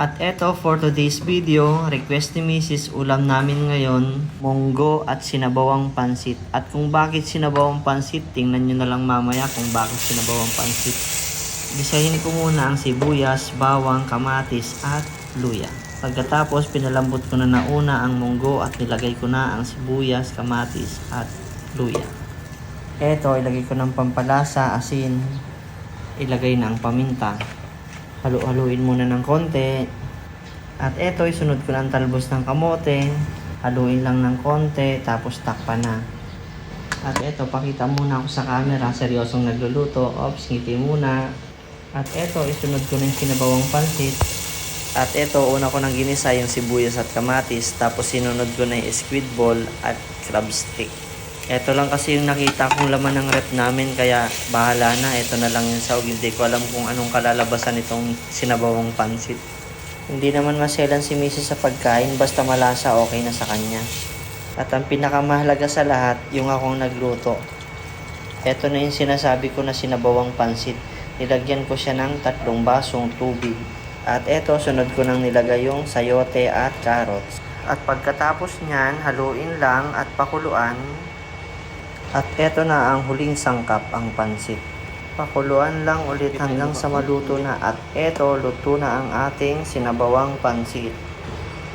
At eto, for today's video, request ni Mrs. ulam namin ngayon, munggo at sinabawang pansit. At kung bakit sinabawang pansit, tingnan nyo na lang mamaya kung bakit sinabawang pansit. Gisahin ko muna ang sibuyas, bawang, kamatis at luya. Pagkatapos, pinalambot ko na nauna ang munggo at nilagay ko na ang sibuyas, kamatis at luya. Eto, ilagay ko ng pampalasa, asin, ilagay na ang paminta. Halu-haluin muna ng konti. At eto, isunod ko na talbos ng kamote. Haluin lang ng konti, tapos takpan na. At eto, pakita muna ako sa camera, seryosong nagluluto. Ops, ngiti muna. At eto, isunod ko na yung sinabawang pansit. At eto, una ko nang ginisa yung sibuyas at kamatis. Tapos sinunod ko na yung squid ball at crab stick. Eto lang kasi yung nakita kong laman ng rep namin kaya bahala na. Ito na lang yung sahog. Hindi ko alam kung anong kalalabasan itong sinabawang pansit. Hindi naman maselan si Mrs. sa pagkain basta malasa okay na sa kanya. At ang pinakamahalaga sa lahat, yung akong nagluto. Ito na yung sinasabi ko na sinabawang pansit. Nilagyan ko siya ng tatlong basong tubig. At eto, sunod ko nang nilagay yung sayote at carrots. At pagkatapos niyan, haluin lang at pakuluan at eto na ang huling sangkap, ang pansit. Pakuluan lang ulit hanggang sa maluto na at eto, luto na ang ating sinabawang pansit.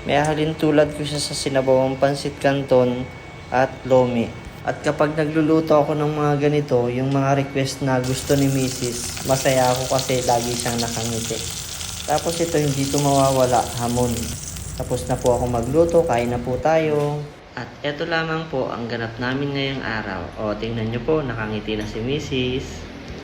May halin tulad ko siya sa sinabawang pansit canton at lomi. At kapag nagluluto ako ng mga ganito, yung mga request na gusto ni Mrs., masaya ako kasi lagi siyang nakangiti. Tapos ito, hindi ito mawawala, hamon. Tapos na po ako magluto, kain na po tayo. At eto lamang po ang ganap namin ngayong araw. O, tingnan nyo po, nakangiti na si Mrs.